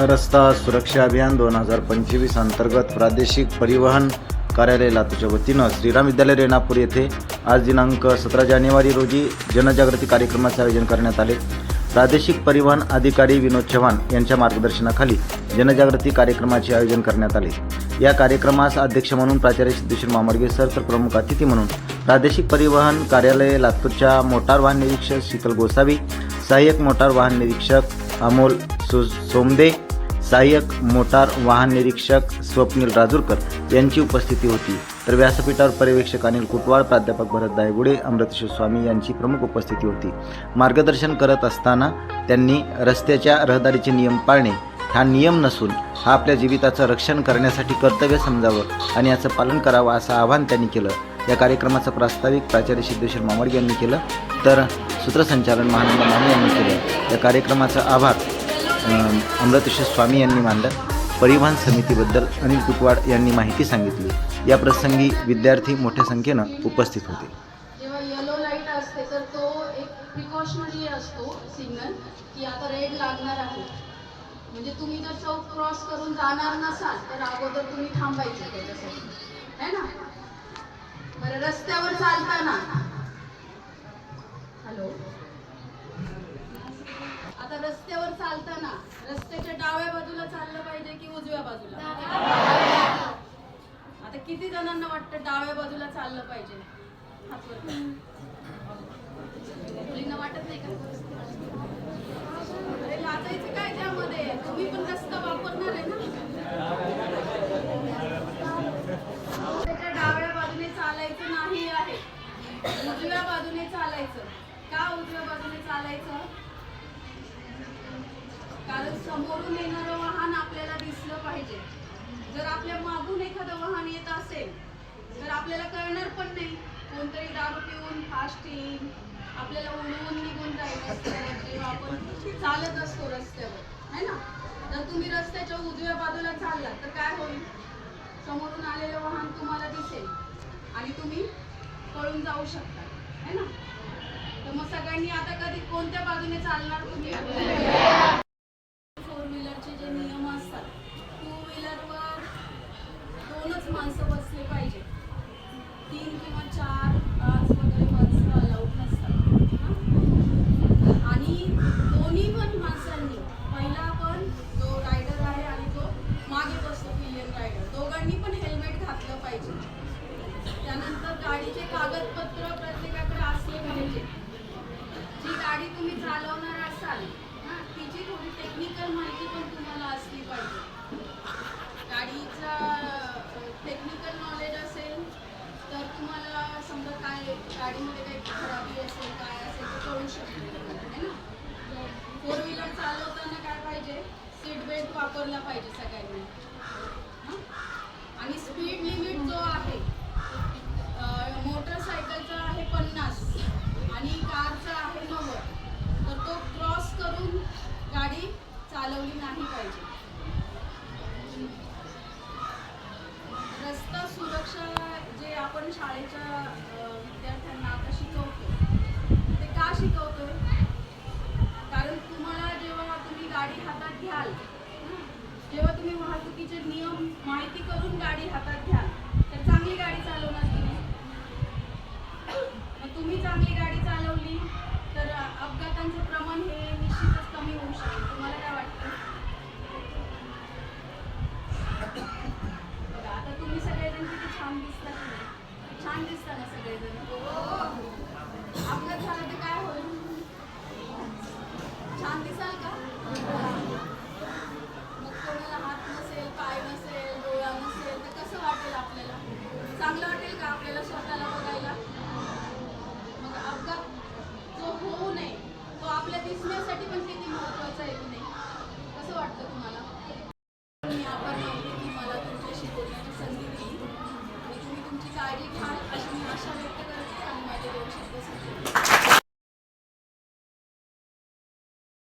रस्ता सुरक्षा अभियान दोन हजार पंचवीस अंतर्गत प्रादेशिक परिवहन कार्यालय लातूरच्या वतीनं श्रीराम विद्यालय रेणापूर येथे आज दिनांक सतरा जानेवारी रोजी जनजागृती कार्यक्रमाचे आयोजन करण्यात आले. प्रादेशिक परिवहन अधिकारी विनोद चव्हाण यांच्या मार्गदर्शनाखाली जनजागृती कार्यक्रमाचे आयोजन करण्यात आले. या कार्यक्रमास अध्यक्ष म्हणून प्राचार्य सिद्धेश्वर मामडगे सर तर प्रमुख अतिथी म्हणून प्रादेशिक परिवहन कार्यालय लातूरच्या मोटार वाहन निरीक्षक शीतल गोसावी सहाय्यक मोटार वाहन निरीक्षक अमोल सु सोमदे सहाय्यक मोटार वाहन निरीक्षक स्वप्नील राजूरकर यांची उपस्थिती होती. तर व्यासपीठावर पर्यवेक्षक अनिल कुटवाळ प्राध्यापक भरत दायगुडे अमृतेश्वर स्वामी यांची प्रमुख उपस्थिती होती. मार्गदर्शन करत असताना त्यांनी रस्त्याच्या रहदारीचे नियम पाळणे हा नियम नसून हा आपल्या जीविताचं रक्षण करण्यासाठी कर्तव्य समजावं आणि याचं पालन करावं असं आवाहन त्यांनी केलं. या कार्यक्रमाचं प्रास्ताविक प्राचार्य सिद्धेश्वर मामडगे यांनी केलं तर सूत्रसंचालन महानंद माने यांनी केलं. या कार्यक्रमाचा आभार अं, अमृतेश्वर स्वामी यांनी मांडलं परिवहन समितीबद्दल अनिल कुटवाड यांनी माहिती सांगितली. या प्रसंगी विद्यार्थी मोठ्या संख्येनं उपस्थित होते. जेव्हा येलो लाइट असते तर तो एक प्रिकॉशनरी असतो सिग्नल की आता रेड लागणार आहे. म्हणजे तुम्ही जर चौक क्रॉस करून जाणार नसाल तर अगोदर तुम्ही थांबायचं त्याच्यासाठी. है ना? बरं रस्त्यावर चालताना. हॅलो रस्त्यावर चालताना रस्त्याच्या डाव्या बाजूला चाललं पाहिजे की उजव्या बाजूला? आता किती जणांना वाटतं डाव्या बाजूला चाललं पाहिजे? मुलींना वाटत नाही का? अरे लाजायचं काय त्यामध्ये? तुम्ही पण रस्ता वापरणार आहे ना? त्याच्या डाव्या बाजूने चालायचं नाही आहे. उजव्या बाजूने चालायचं. का उजव्या बाजूने चालायचं? कारण समोरून येणारं वाहन आपल्याला दिसलं पाहिजे. जर आपल्या मागून एखादं वाहन येत असेल तर आपल्याला कळणार पण नाही. कोणतरी दारू पिऊन फास्ट येईल. आपल्याला उडवून निघून जाईल रस्त्यावर जेव्हा आपण चालत असतो रस्त्यावर. है ना? जर तुम्ही रस्त्याच्या उजव्या बाजूला चालला तर काय होईल? समोरून आलेलं वाहन तुम्हाला दिसेल. आणि तुम्ही पळून जाऊ शकता. है ना? तर मग सगळ्यांनी आता कधी कोणत्या बाजूने चालणार तुम्ही? त्यानंतर गाडीचे कागदपत्र प्रत्येकाकडे असले पाहिजे. जी गाडी तुम्ही चालवणार असाल तिची थोडी टेक्निकल माहिती पण तुम्हाला असली पाहिजे. गाडीचा टेक्निकल नॉलेज असेल तर तुम्हाला समजा काय गाडीमध्ये काही खराबी असेल काय असेल ते कळू शकते. है ना? फोर व्हीलर चालवताना काय पाहिजे? सीट बेल्ट वापरला पाहिजे सगळ्यांनी हं? आणि स्पीड लिमिट जो आहे मोटरसायकलचा आहे पन्नास आणि कारचा आहे नव्वद तर तो क्रॉस करून गाडी चालवली नाही पाहिजे. रस्ता सुरक्षा जे आपण शाळेच्या विद्यार्थ्यांना आता शिकवतो ते का शिकवतो कारण तुम्हाला जेव्हा तुम्ही गाडी हातात घ्याल जेव्हा तुम्ही वाहतुकीचे नियम माहिती करून गाडी हातात घ्याल छान दिसता तर काय होईल? छान दिसाल का? मग हात नसेल पाय नसेल नसेल तर कसं वाटेल आपल्याला? चांगलं वाटेल का आपल्याला स्वतःला बघायला? मग अपघात तो आपल्या दिसण्यासाठी पण आहे की नाही? कसं वाटतं तुम्हाला? मी तुम्हाला तुमच्याशी बोलण्याची संधी तुम्ही तुमची काळजी घ्या. 다시 한번 뜨거운 사랑과 노래 오신 것을